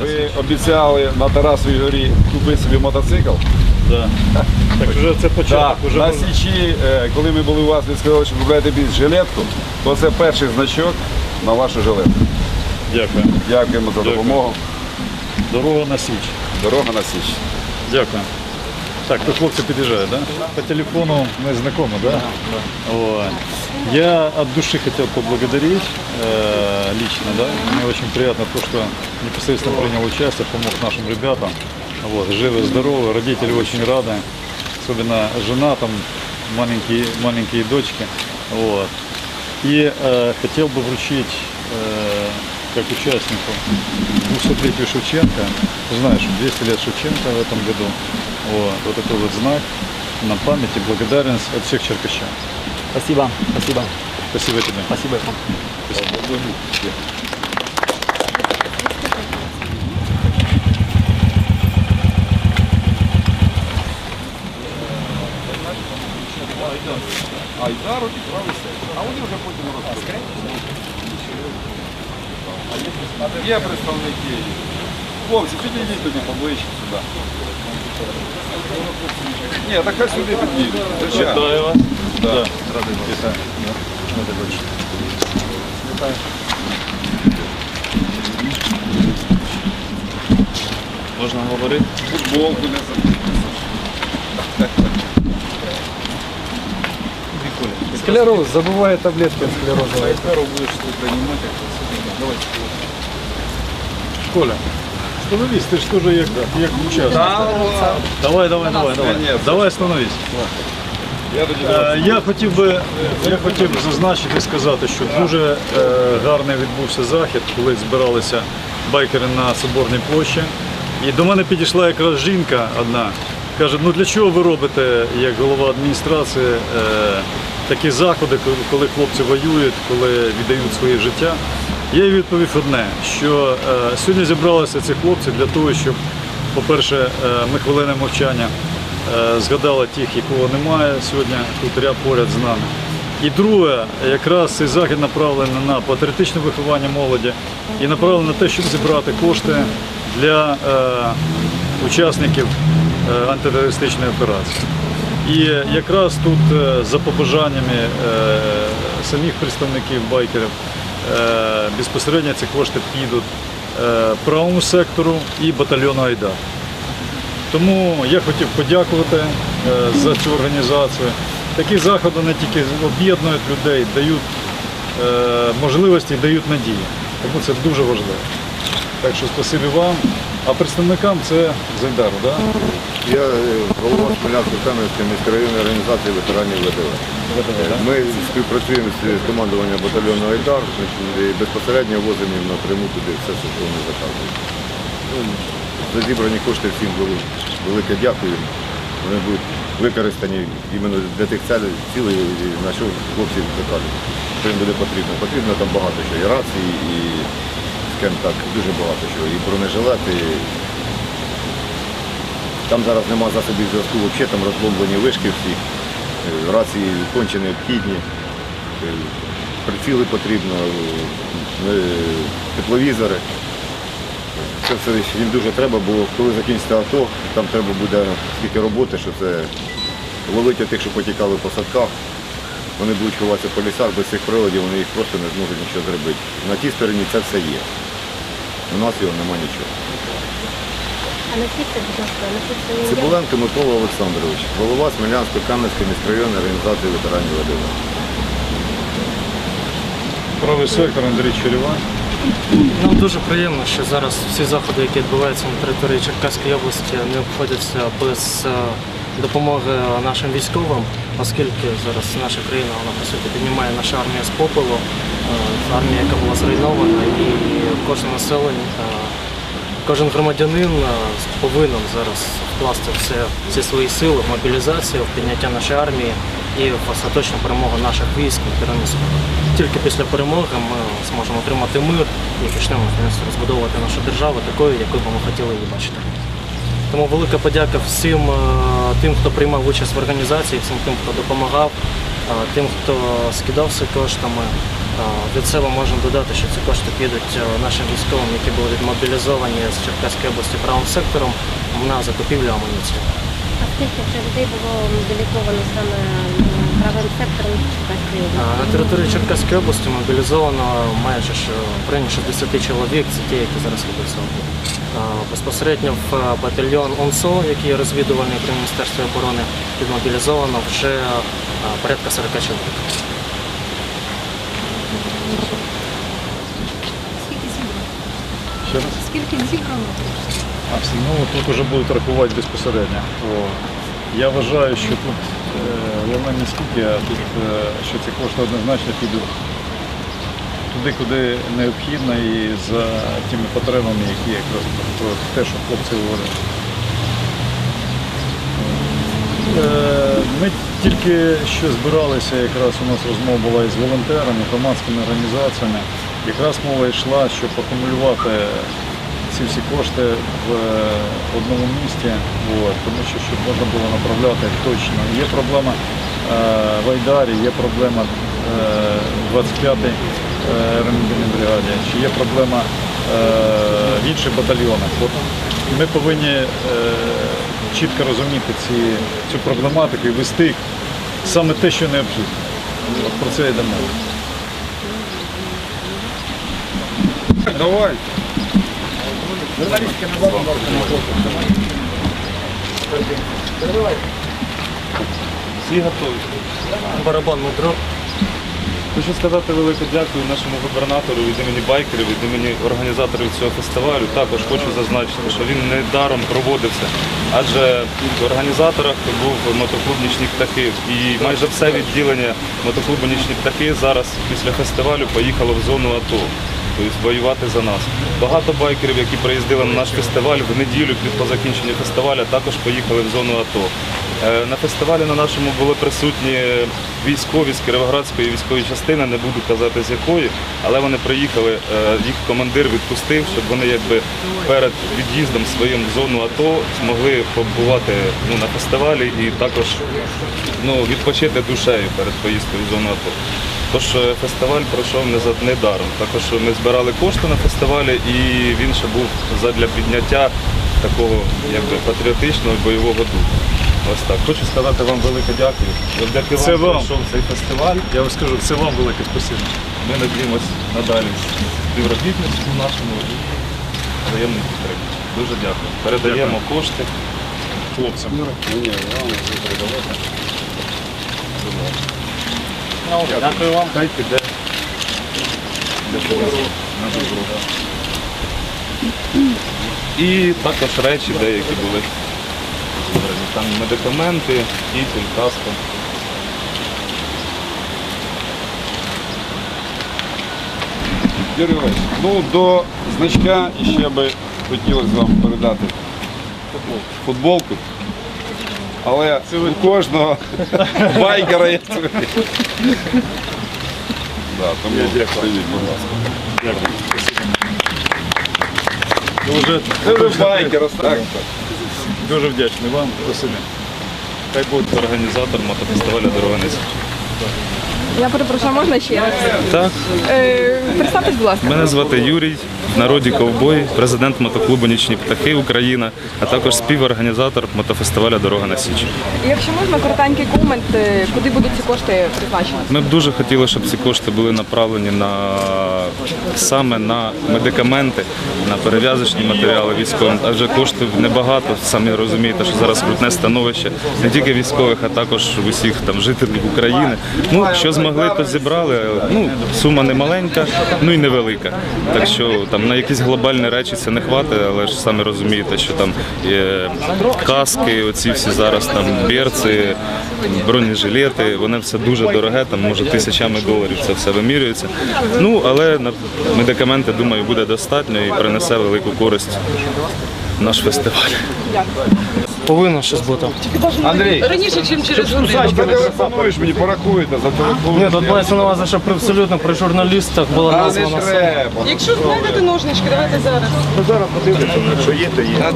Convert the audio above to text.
Ви обіцяли на Тарасовій горі купити собі мотоцикл. Да. Так вже це Так, початок. Уже на можна- Січі, е, коли ми були у вас, ви сказали, що купляєте біс жилетку, то це перший значок на вашу жилетку. Дякую. Дякуємо за Дякую. допомогу. Дорога на Січ. Дорога на Січ. Дякую. Так, то хлопці під'їжджають, да? По телефону мы знакомы, да? Вот. Я от души хотел поблагодарить э, лично, да. Мне очень приятно то, что непосредственно принял участие, помог нашим ребятам. Вот, живы, здоровы, родители очень рады, особенно жена, там маленькие, маленькие дочки. Вот. И э, хотел бы вручить э, как участнику 200-летию Шевченко. Знаешь, 200 лет Шевченко в этом году. Вот, вот такой вот знак на память и благодарность от всех черкащан. Спасибо, спасибо, Спасибо тебе. спасибо. Айдару і правий сектор. А вони вже потім розповідають. Є представники. Хлопці, підійдіть тоді поближче сюди. Ні, так хай сюди підійдуть. Звичайно. Да. Можна говорити? Футболку не забудьте. Склероз, забывая таблетки от склероза. Айдару будеш тут приймати. Давайте. Коля, становись, ти ж теж як, як учасник. Давай, давай, давай, давай. Давай становись. Я Е, Я хотів би я хотів би зазначити і сказати, що дуже е, гарний відбувся захід, коли збиралися байкери на Соборній площі. І до мене підійшла якраз жінка одна. Каже, ну для чого ви робите, як голова адміністрації, е, такі заходи, коли- хлопці воюють, коли віддають своє життя? Я їй відповів одне, що сьогодні зібралися ці хлопці для того, щоб, по-перше, ми хвилини мовчання згадала тих, якого немає сьогодні тут ряд поряд з нами. І друге, якраз цей захід направлений на патріотичне виховання молоді і направлений на те, щоб зібрати кошти для е, учасників е, антитерористичної операції. І якраз тут е, за побажаннями е, самих представників байкерів е, безпосередньо ці кошти підуть е, правому сектору і батальйону Айдар. Тому я хотів подякувати е, за цю організацію. Такі заходи не тільки об'єднують людей, дають е, можливості, дають надії. Тому це дуже важливо. Так що спасибі вам. А представникам це Зайдару, так? Я е, голова Смілянської Кам'янської міськрайонної організації ветеранів ВДВ. Ми співпрацюємо з командуванням батальйону Айдар і безпосередньо возимо їм напряму туди все, що вони заказують. За зібрані кошти всім вели- велике дякую. Вони будуть використані іменно для тих цілей, на що хлопці закажуть. Що їм буде потрібно. Потрібно там багато що. І рації, і скажімо так, дуже багато що. І бронежилети, там зараз нема засобів зв'язку, взагалі там розбомблені вишки всі, е, рації конче необхідні, е, приціли потрібно, е, тепловізори. Це все їм дуже треба, бо коли закінчиться АТО, там треба буде стільки роботи, що це ловити тих, що потікали по садках. Вони будуть ховатися по лісах, без цих приладів вони їх просто не зможуть нічого зробити. На тій стороні це все є. У нас його нема нічого. А назвіться, будь ласка, назвіться ім'я. Цибуленко Микола Олександрович, голова Смілянської Кам'янської міськрайонної організації ветеранів ВДВ. Правий сектор Андрій Черевань. Нам дуже приємно, що зараз всі заходи, які відбуваються на території Черкаської області, не обходяться без е, допомоги нашим військовим, оскільки зараз наша країна вона по суті піднімає наша армія з попелу, е, армія, яка була зруйнована, і кожне населення, е, кожен громадянин повинен зараз вкласти все, всі свої сили в мобілізацію, в підняття нашої армії і в остаточну перемогу наших військ на переносу. Тільки після перемоги ми зможемо отримати мир і почнемо розбудовувати нашу державу такою, якою би ми хотіли її бачити. Тому велика подяка всім е, тим, хто приймав участь в організації, всім тим, хто допомагав, е, тим, хто скидався коштами. Від себе можемо додати, що ці кошти підуть е, нашим військовим, які були відмобілізовані з Черкаської області правим сектором на закупівлю амуніції. А скільки вже людей було мобілізовано саме правим сектором Черкаської області? На території Черкаської області мобілізовано майже в 60 чоловік, це ті, які зараз ведуть Безпосередньо в е, батальйон ОНСО, який розвідувальний при Міністерстві оборони, підмобілізовано вже а, порядка 40 чоловік. Скільки зібрано? Ще раз? Скільки зібрано? А все, ну тут вже будуть рахувати безпосередньо. О, Я вважаю, що тут е, головне не скільки, а тут, е, що ці кошти однозначно підуть туди, куди необхідно і за тими потребами, які якраз про те, що хлопці говорять. Е, Ми тільки що збиралися, якраз у нас розмова була із волонтерами, громадськими організаціями. Якраз мова йшла, щоб акумулювати ці всі кошти в е, одному місті, от, тому що щоб можна було направляти точно. Є проблема е, в Айдарі, є проблема е, 25-й е, ремонтній бригаді, чи є проблема в інших батальйонах. Ми повинні чітко розуміти ці, цю проблематику і вести саме те, що необхідно. От про це йде мова. Давай. Всі готові. Барабан Мудро. Хочу сказати велике дякую нашому губернатору від імені байкерів, від імені організаторів цього фестивалю. Також хочу зазначити, що він не даром проводився, адже в організаторах був мотоклуб Нічні птахи. І майже все відділення мотоклубу Нічні птахи зараз після фестивалю поїхало в зону АТО. Тобто воювати за нас. Багато байкерів, які приїздили на наш фестиваль в неділю по закінченню фестивалю, також поїхали в зону АТО. Е, На фестивалі на нашому були присутні військові з Кіровоградської військової частини, не буду казати з якої, але вони приїхали, е, їх командир відпустив, щоб вони якби перед від'їздом своїм в зону АТО змогли побувати ну, на фестивалі і також ну, відпочити душею перед поїздкою в зону АТО. Тож е, фестиваль пройшов не даром. Також ми збирали кошти на фестивалі і він ще був задля підняття такого якби патріотичного бойового духу. Ось так. Хочу сказати вам велике дякую. Завдяки Це вам пройшов цей фестиваль. Я вам скажу, це вам велике спасибо. Ми надіємося надалі співробітництву нашому і взаємну підтримку. Дуже дякую. Передаємо кошти. Хлопцям. Дякую вам. Піде. Для того, на добро. І також речі деякі були. Там медикаменти, кітель, каска. Юрій Іванович, ну до значка ще би хотілося вам передати футболку. Але у кожного байкера є своє. Да, тому прийміть, будь ласка. Дуже, Це вже байкер, так. дуже вдячний вам. Спасибі. Хай буде організатор мотофестивалю Дорога Низька. Я перепрошую, можна ще раз? Так. Е, представтесь, будь ласка. Мене звати Юрій, в народі ковбой, президент мотоклубу Нічні птахи Україна, а також співорганізатор мотофестивалю Дорога на Січ. Якщо можна, коротенький комент, е, куди будуть ці кошти призначені? Ми б дуже хотіли, щоб ці кошти були направлені на саме на медикаменти, на перев'язочні матеріали військовим, адже коштів небагато. Самі розумієте, що зараз крутне становище не тільки військових, а також усіх там жителів України. Ну що змогли, то зібрали. Ну сума не маленька, ну і невелика. Так що там на якісь глобальні речі це не хватить, але ж самі розумієте, що там є каски, оці всі зараз там берці, бронежилети, вони все дуже дороге, там може тисячами доларів це все вимірюється. Ну але медикаменти, думаю, буде достатньо і принесе велику користь наш фестиваль. Повинно щось бути. Андрій, Раніше, ніж через годину. телефонуєш мені, порахуєте, телефон. Ні, тут була цінова щоб при- абсолютно при журналістах була не названа треба. Якщо знайдете ножнички, давайте зараз. Що є, то є.